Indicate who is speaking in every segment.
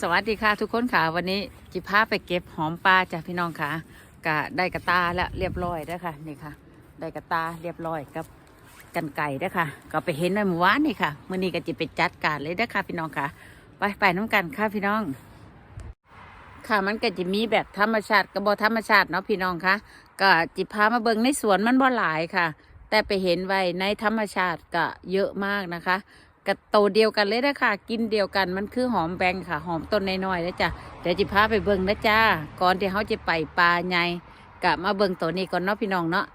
Speaker 1: สวัสดีค่ะทุกคนค่ะวันนี้จิพาไปเก็บหอมปลาจ้ะพี่น้องค่ะกะได้กระตาแล้วเรียบร้อยแล้วค่ะนี่ค่ะ ได้กระตาเรียบร้อยกับกันไก่แล้วค่ะ ก็ไปเห็นในหมู่บ้านนี่ค่ะมื่อนี้ก็จะไปจัดการเลยนะคะพี่น้องค่ะ ไปไปน้ำกันค่ะพี่น้อง ค่ะมันก็จะมีแบบธรรมชาติกับบธรรมชาติเนาะพี่น้องค่ะก็จิพามาเบิ่งในสวนมันบ่หลายค่ะ แต่ไปเห็นไว้ในธรรมชาติก็เยอะมากนะคะ กับโตเดียวกันเลยนะค่ะ กินเดียวกันมันคือหอมแบงค่ะ หอมต้นน้อยๆนะจ๊ะเดี๋ยวจิพาไปเบิ่งนะจ้าก่อนที่เขาจะไปปลาใหญ่กะมาเบิ่งตัวนี้ก่อนเนาะพี่น้องเนาะ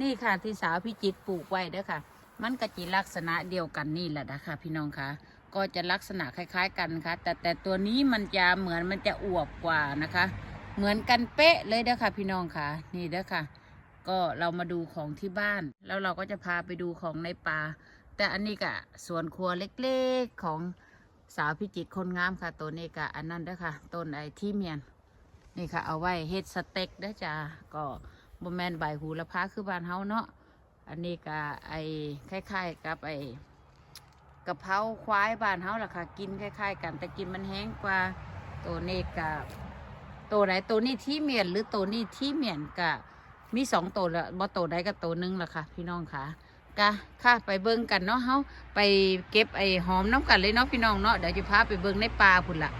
Speaker 1: นี่ค่ะที่สาวพี่จิตปลูกไว้เด้อค่ะ มันก็จีลักษณะเดียวกันนี่แหละนะคะพี่น้องคะก็จะลักษณะคล้าย ๆ กันค่ะ แต่แต่ตัวนี้มันจะเหมือนมันจะอวบกว่านะคะ เหมือนกันเป๊ะเลยเด้อค่ะ พี่น้องค่ะ นี่เด้อค่ะ ก็เรามาดูของที่บ้าน แล้วเราก็จะพาไปดูของในป่า แต่อันนี้ก็สวนครัวเล็กๆของสาวพิจิตรคนงามค่ะตัวนี้ก็อันนั้นด้อค่ะต้นไอที่เมียนนี่ค่ะ เอาไว้เฮ็ดสเต็กด้จ้าก็บแมนใบหูละพาคือบ้านเฮาเนาะอันนี้ก็ไอคล้ายๆกับไอกะเพราควายบ้านเฮาล่ะค่ะ กินคล้าย ๆ กันแต่กินมันแห้งกว่าตัวนี้กับตัวไหนตัวนี้ที่เมียนหรือตัวนี้ที่เมียนกะ มีสองตัวละบ่ตัวใดก็ตัวหนึงล่ะค่ะ พี่น้องค่ะกะค่ะไปเบิ่งกันเนาะเฮาไปเก็บไอ้หอมน้ำกันเลยเนาะพี่น้องเนาะเดี๋ยวจะพาไปเบิ่งในป่าพุ่นละ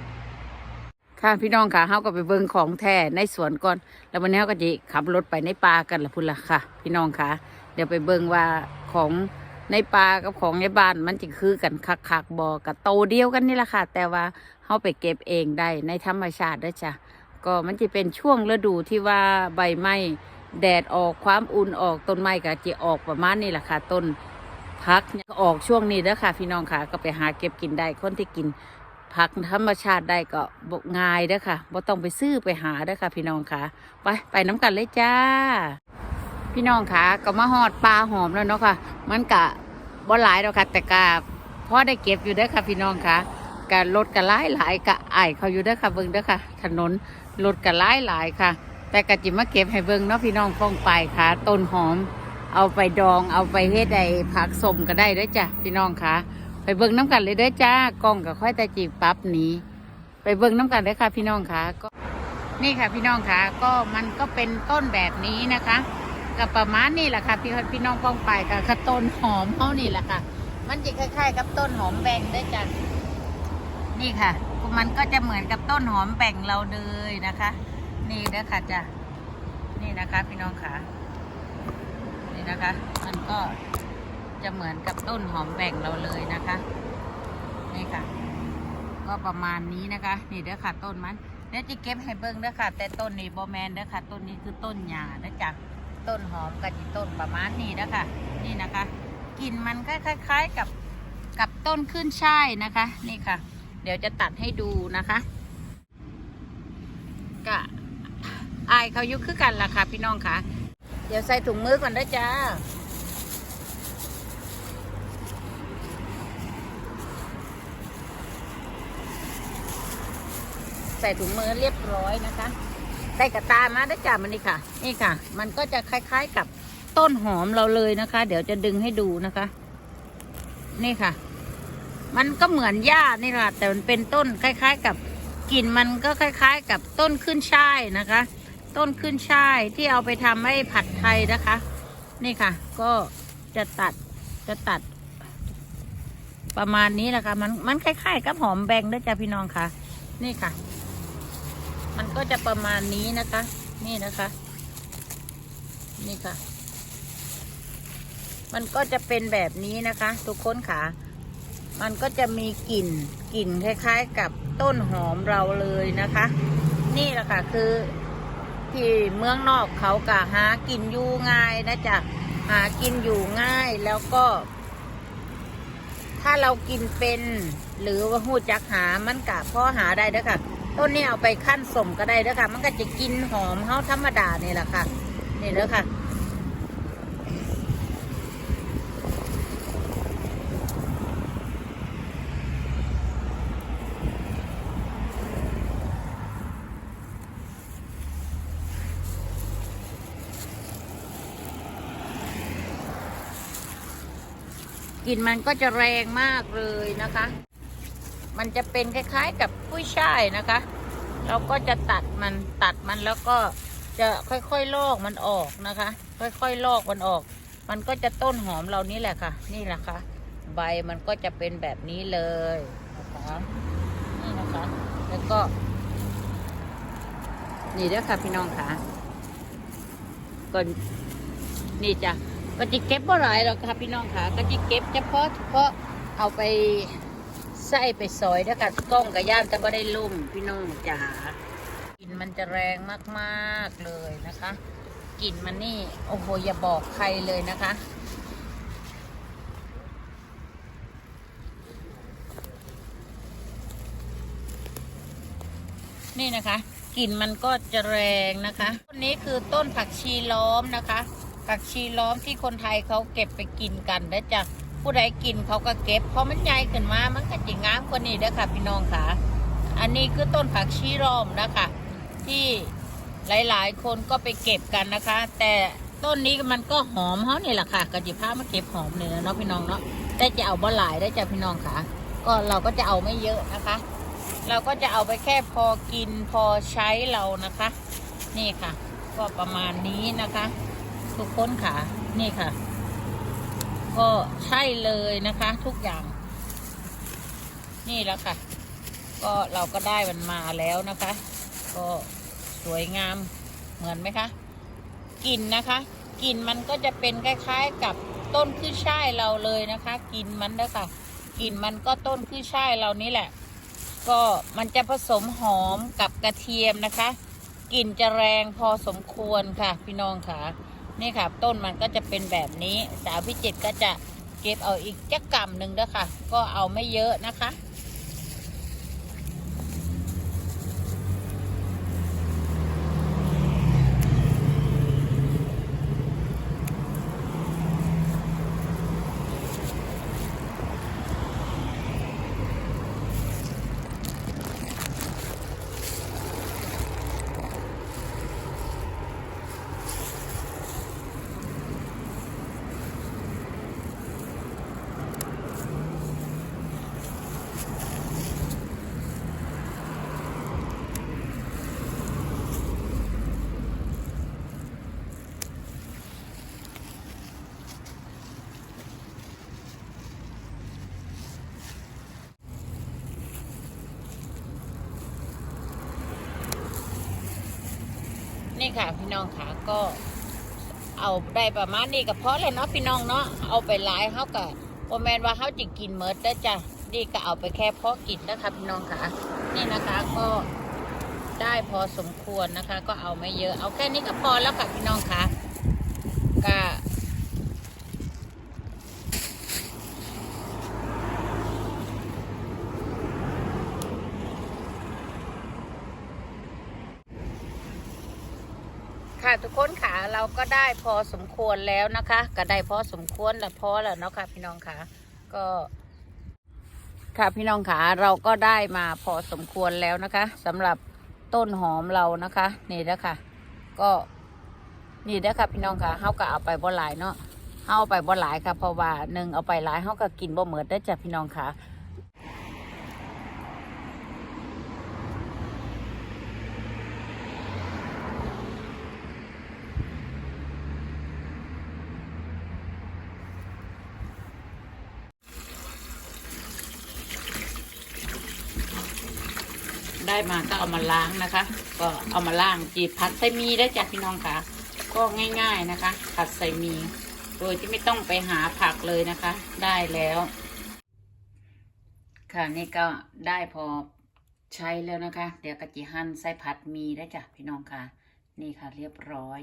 Speaker 1: ค่ะพี่น้องค่ะเฮาก็ไปเบิ่งของแท้ในสวนก่อน แล้ววันนี้เฮาก็จะขับรถไปในป่ากันละพุ่นละค่ะ พี่น้องค่ะ เดี๋ยวไปเบิ่งว่าของในป่ากับของในบ้านมันจะคือกันคักๆบอกกับโตเดียวกันนี่แหละค่ะ แต่ว่าเฮาไปเก็บเองได้ในธรรมชาติด้อจ้ะก็มันจะเป็นช่วงฤดูที่ว่าใบไม้ แดดออกความอุ่นออกต้นไม้ก็จะออกประมาณนี้แหละค่ะต้นพักเนี่ยก็ออกช่วงนี้เด้อค่ะ พี่น้องค่ะก็ไปหาเก็บกินได้คนที่กินผักธรรมชาติได้ก็ง่ายเด้อค่ะบ่ต้องไปซื้อไปหาเด้อค่ะ พี่น้องค่ะ ไปไปน้ำกันเลยจ้า พี่น้องค่ะก็มาหอดปลาหอมแล้วเนาะค่ะ มันกะบ่หลายแล้วค่ะ แต่กะพอได้เก็บอยู่เด้อค่ะ พี่น้องค่ะกะรถกะหลายหลายกะไอเขาอยู่เด้อค่ะเบิ่งเด้อค่ะ ถนนรถกะหลายหลายค่ะ แต่กะจิมาเก็บให้เบิ่งเนาะพี่น้องฟ้องไปค่ะต้นหอม เอาไปดองเอาไปเฮ็ดไอผักสมก็ได้ด้อจ้ะพี่น้องค่ะ ไปเบิ่งน้ำกันเลยด้อจ้ากล้องก็ค่อยแต่จีปั๊บหนีไปเบิ่งน้ำกันเลยค่ะ พี่น้องค่ะก็นี่ค่ะพี่น้องค่ะก็มันก็เป็นต้นแบบนี้นะคะก็ประมาณนี้แหละค่ะพี่พี่น้องป้องไปกับค่ะต้นหอมเขานี่แหละค่ะ มันจะคล้าย ๆ กับต้นหอมแบ่งได้จ้ะนี่ค่ะ มันก็จะเหมือนกับต้นหอมแบ่งเราเลยนะคะ นี่นะค่ะจ้ะนี่นะคะพี่น้องค่ะนี่นะคะ มันก็จะเหมือนกับต้นหอมแบ่งเราเลยนะคะ นี่ค่ะ ก็ประมาณนี้นะคะ นี่เด้อค่ะต้นมันเดี๋ยวจะเก็บให้เบิ้งเด้อค่ะ แต่ต้นนี้บอแมนเด้อค่ะ ต้นนี้คือต้นหญ้านะจ๊ะต้นหอมกับจีต้นประมาณนี้นะคะนี่นะคะกลิ่นมันก็คล้าย ๆกับกับต้นขึ้นช่ายนะคะ นี่ค่ะ เดี๋ยวจะตัดให้ดูนะคะกะ อายเขายุคคือกันล่ะค่ะ พี่น้องค่ะ เดี๋ยวใส่ถุงมือก่อนเด้จ้าใส่ถุงมือเรียบร้อยนะคะ ใส่กระตามาได้จ้ามันนี่ค่ะ นี่ค่ะ มันก็จะคล้าย ๆกับต้นหอมเราเลยนะคะ เดี๋ยวจะดึงให้ดูนะคะ นี่ค่ะ มันก็เหมือนหญ้านี่แหละแต่มันเป็นต้นคล้าย ๆ กับกลิ่นมันก็คล้าย ๆ กับต้นขึ้นช่ายนะคะ ต้นขึ้นช่ายที่เอาไปทำให้ผัดไทยนะคะ นี่ค่ะ ก็จะตัดจะตัด ประมาณนี้แหละค่ะ มันมันคล้ายๆกับหอมแบงด้วยจ้ะพี่น้องค่ะ นี่ค่ะ มันก็จะประมาณนี้นะคะ นี่นะคะ นี่ค่ะ มันก็จะเป็นแบบนี้นะคะ ทุกคนค่ะ มันก็จะมีกลิ่นกลิ่นคล้าย ๆ กับต้นหอมเราเลยนะคะ นี่แหละค่ะคือ ที่เมืองนอกเขาก็หากินอยู่ง่ายนะจ๊ะหากินอยู่ง่ายแล้วก็ ถ้าเรากินเป็น หรือว่าหูจักหามันกะพ่อหาได้เด้อค่ะ ต้นนี้เอาไปขั้นสมก็ได้เด้อค่ะ มันก็จะกินหอมเฮาธรรมดานี่แหละค่ะ นี่เด้อค่ะ กลิ่นมันก็จะแรงมากเลยนะคะ มันจะเป็นคล้ายๆกับกุ้ยช่ายนะคะ เราก็จะตัดมันตัดมันแล้วก็จะค่อยๆลอกมันออกนะคะ ค่อยๆลอกมันออก มันก็จะต้นหอมเรานี่แหละค่ะ นี่แหละค่ะ ใบมันก็จะเป็นแบบนี้เลยนะคะนี่นะคะ แล้วก็ นี่เด้อค่ะพี่น้องค่ะก็นี่จ้ะ ก็จะเก็บบ่หลายหรอกค่ะพี่น้องค่ะ ก็จะเก็บเฉพาะเฉพาะเอาไปใส่ไปซอยเด้อค่ะกล้องกับย่านจะก็ได้ลุ่มพี่น้องจ๋ากลิ่นมันจะแรงมากๆเลยนะคะกลิ่นมันนี่โอ้โหอย่าบอกใครเลยนะคะนี่นะคะกลิ่นมันก็จะแรงนะคะต้นนี้คือต้นผักชีล้อมนะคะ ผักชีล้อมที่คนไทยเขาเก็บไปกินกันได้จ้ะผู้ใดกินเขาก็เก็บ เพอมันใหญ่ขึ้นมามันก็จะงามกว่านี้เด้อค่ะ พี่น้องค่ะ อันนี้คือต้นผักชีล้อมนะคะ ที่หลายๆ คนก็ไปเก็บกันนะคะ แต่ต้นนี้มันก็หอมเขานี่แหละค่ะกระจิพ้ามาเก็บหอมเนื้อเนาะพี่น้องเนาะได้จะเอาบ่หลายได้จ้ะพี่น้องค่ะ ก็เราก็จะเอาไม่เยอะนะคะ เราก็จะเอาไปแค่พอกินพอใช้เรานะคะ นี่ค่ะ ก็ประมาณนี้นะคะ ทุกคนค่ะ นี่ค่ะ ก็ใช่เลยนะคะ ทุกอย่าง นี่แล้วค่ะ ก็เราก็ได้มันมาแล้วนะคะ ก็สวยงามเหมือนไหมคะกลิ่นนะคะกลิ่นมันก็จะเป็นคล้าย ๆ กับต้นขึ้นช่ายเราเลยนะคะกลิ่นมันนะค่ะกลิ่นมันก็ต้นขึ้นช่ายเรานี่แหละ ก็มันจะผสมหอมกับกระเทียมนะคะกลิ่นจะแรงพอสมควรค่ะ พี่น้องค่ะ นี่ค่ะ ต้นมันก็จะเป็นแบบนี้ สาวพิจิตก็จะเก็บเอาอีกจักกำหนึ่งด้อค่ะ ก็เอาไม่เยอะนะคะ ค่ะพี่น้องค่ะก็เอาได้ประมาณนี้ก็พอเลยเนาะพี่น้องเนาะเอาไปหลายเขาก็โอแมนว่าเขาจะกินเมิดได้จ้ะนี่ก็เอาไปแค่พอกินนะคะพี่น้องค่ะ นี่นะคะก็ได้พอสมควรนะคะ ก็เอาไม่เยอะเอาแค่นี้ก็พอแล้วค่ะพี่น้องค่ะก็ ค่ะทุกคนค่ะเราก็ได้พอสมควรแล้วนะคะ ก็ได้พอสมควรแล้วพอแล้วเนาะค่ะพี่น้องค่ะ ก็ ค่ะพี่น้องค่ะเราก็ได้มาพอสมควรแล้วนะคะสำหรับต้นหอมเรานะคะนี่แล้วค่ะก็นี่แล้วค่ะพี่น้องค่ะเฮาก็เอาไปบ่หลายเนาะเฮาเอาไปบ่หลายค่ะเพราะว่าหนึ่งเอาไปหลายเฮาก็กินบ่เหมือนได้จ้ะพี่น้องค่ะ ได้มาก็เอามาล้างนะคะ ก็เอามาล้างจีบผัดใส่หมีได้จ้ะพี่น้องค่ะ ก็ง่ายๆนะคะ ผัดใส่หมี โดยที่ไม่ต้องไปหาผักเลยนะคะ ได้แล้ว ค่ะนี่ก็ได้พอใช้แล้วนะคะ เดี๋ยวกะจิหั่นใส่ผัดหมีได้จ้ะพี่น้องค่ะ นี่ค่ะเรียบร้อย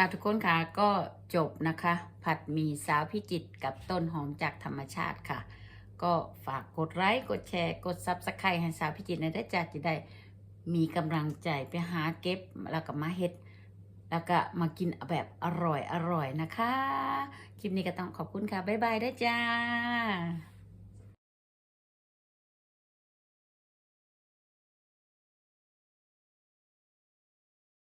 Speaker 1: ค่ะทุกคนค่ะก็จบนะคะ ผัดหมี่สาวพิจิตกับต้นหอมจากธรรมชาติค่ะ ก็ฝากกดไลค์กดแชร์ กดซับสไครต์ให้สาวพิจิตในได้จ้าจะได้มีกำลังใจไปหาเก็บแล้วก็มาเฮ็ดแล้วก็มากินแบบอร่อยอร่อยนะคะ คลิปนี้ก็ต้องขอบคุณค่ะ บ๊ายบายได้จ้า